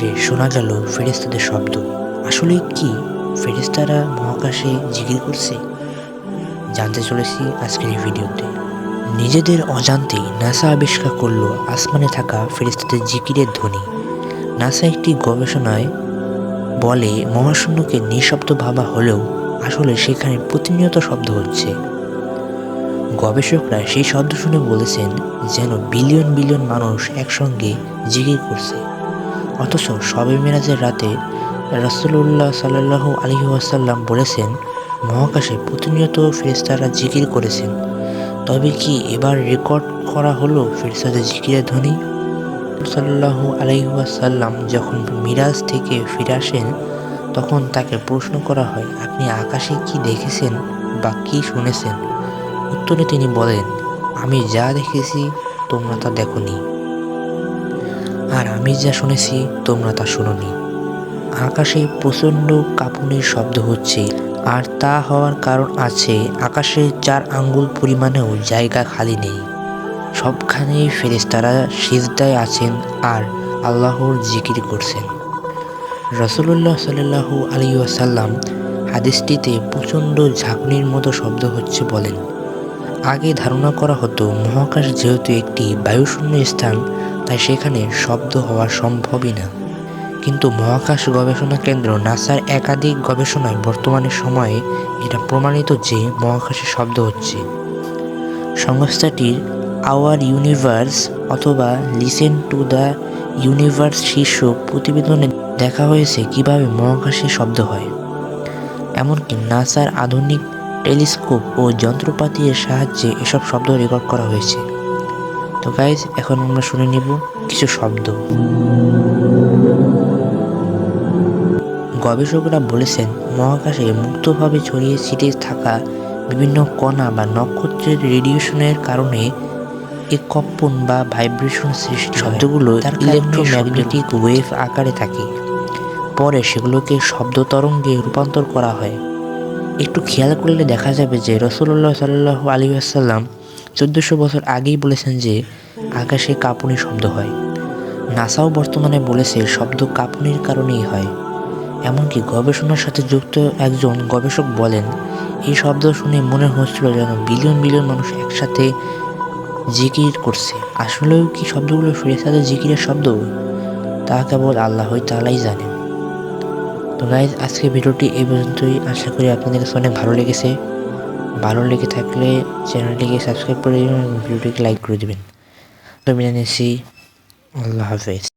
মহাকাশে শোনা গেল ফেরেস্তাদের শব্দ। আসলে কি ফেরিস্তারা মহাকাশে জিকির করছে? জানতে চলেছি আজকের এই ভিডিওতে। নিজেদের অজান্তেই নাসা আবিষ্কার করল আসমানে থাকা ফেরিস্তাদের জিকিরের ধ্বনি। নাসা একটি গবেষণায় বলে, মহাশূন্যকে নিঃশব্দ ভাবা হলেও আসলে সেখানে প্রতিনিয়ত শব্দ হচ্ছে। গবেষকরা সেই শব্দ শুনে বলেছেন, যেন বিলিয়ন বিলিয়ন মানুষ একসঙ্গে জিগির করছে। অথচ সবে মেরাজের রাতে রাসুল্লাহ সাল্লাহ আলহি ওয়াসাল্লাম বলেছেন, মহাকাশে প্রতিনিয়ত ফেরিস্তারা জিকির করেছেন। তবে কি এবার রেকর্ড করা হলো ফেরেস্তাদের জিকিরের ধ্বনি? সাল্লাহ আলাইসাল্লাম যখন মিরাজ থেকে ফিরে আসেন, তখন তাকে প্রশ্ন করা হয়, আপনি আকাশে কি দেখেছেন বা কি শুনেছেন? উত্তরে তিনি বলেন, আমি যা দেখেছি তোমরা তা দেখনি। আর আমি যা শুনেছি, তোমরা তা শুনোনি। আকাশে প্রচণ্ড কাঁপুনির শব্দ হচ্ছে, আর তা হওয়ার কারণ আছে, আকাশে চার আঙ্গুল পরিমাণেও জায়গা খালি নেই। সবখানেই ফেরেস্তারা সিজদায় আছেন আর আল্লাহর জিকির করছেন। রসুল্লাহ সাল্লাহু আলী ওয়াসাল্লাম হাদিসটিতে প্রচণ্ড ঝাঁকুনির মতো শব্দ হচ্ছে বলেন। আগে ধারণা করা হতো, মহাকাশ যেহেতু একটি বায়ুশূন্য স্থান তাই সেখানে শব্দ হওয়া সম্ভবই না। কিন্তু মহাকাশ গবেষণা কেন্দ্র নাসার একাধিক গবেষণায় বর্তমানে সময়ে এটা প্রমাণিত যে মহাকাশে শব্দ হচ্ছে। সংস্থাটির আওয়ার ইউনিভার্স অথবা লিসেন টু দ্য ইউনিভার্স শীর্ষক প্রতিবেদনে দেখা হয়েছে কীভাবে মহাকাশে শব্দ হয়। এমনকি নাসার আধুনিক টেলিস্কোপ ও যন্ত্রপাতির সাহায্যে এসব শব্দ রেকর্ড করা হয়েছে। তো গাইজ এখন আমরা শুনে নিব কিছু শব্দ। গবেষকরা বলেছেন মহাকাশে মুক্তভাবে ছড়িয়ে ছিটিয়ে থাকা বিভিন্ন কণা বা নক্ষত্রের রেডিয়েশনের কারণে এই কম্পন বা ভাইব্রেশন সৃষ্টি শব্দগুলো তার ইলেকট্রোম্যাগনেটিক ওয়েভ আকারে থাকে। পরে সেগুলোকে শব্দ তরঙ্গে রূপান্তর করা হয়। একটু খেয়াল করলে দেখা যাবে যে রসুল্লাহ সাল্লাহ আলী আসাল্লাম চোদ্দোশো বছর আগেই বলেছেন যে, আকাশে কাঁপুনি শব্দ হয়। নাসাও বর্তমানে বলেছে, শব্দ কাঁপুনির কারণেই হয়। এমনকি গবেষণার সাথে যুক্ত একজন গবেষক বলেন, এই শব্দ শুনে মনে হচ্ছিল যেন বিলিয়ন বিলিয়ন মানুষ একসাথে জিকির করছে। আসলেও কি শব্দগুলো ফেরেস্তাদের জিকিরের শব্দ? তা কেবল আল্লাহই তালাই জানেন। তো গাইজ আজকে ভিডিওটি এই পর্যন্তই। আশা করি আপনাদের কাছে অনেক ভালো লেগেছে। ভালো লেগে থাকলে চ্যানেলটিকে সাবস্ক্রাইব করে দেবেন ভিডিওটিকে লাইক করে দেবেন। তো বিদায় নিচ্ছি। আল্লাহ হাফেজ।